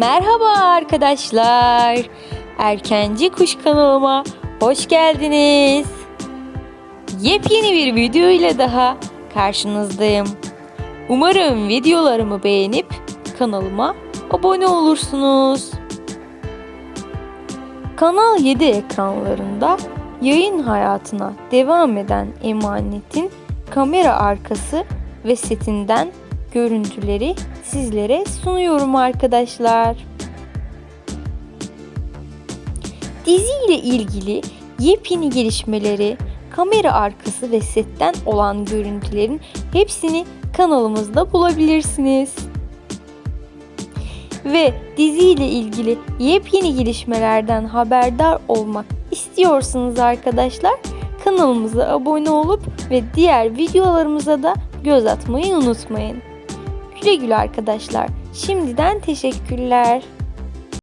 Merhaba arkadaşlar. Erkenci Kuş kanalıma hoş geldiniz. Yepyeni bir video ile daha karşınızdayım. Umarım videolarımı beğenip kanalıma abone olursunuz. Kanal 7 ekranlarında yayın hayatına devam eden Emanet'in kamera arkası ve setinden görüntüleri sizlere sunuyorum arkadaşlar. Dizi ile ilgili yepyeni gelişmeleri, kamera arkası ve setten olan görüntülerin hepsini kanalımızda bulabilirsiniz. Ve dizi ile ilgili yepyeni gelişmelerden haberdar olmak istiyorsanız arkadaşlar kanalımıza abone olup ve diğer videolarımıza da göz atmayı unutmayın. Güle güle arkadaşlar. Şimdiden teşekkürler.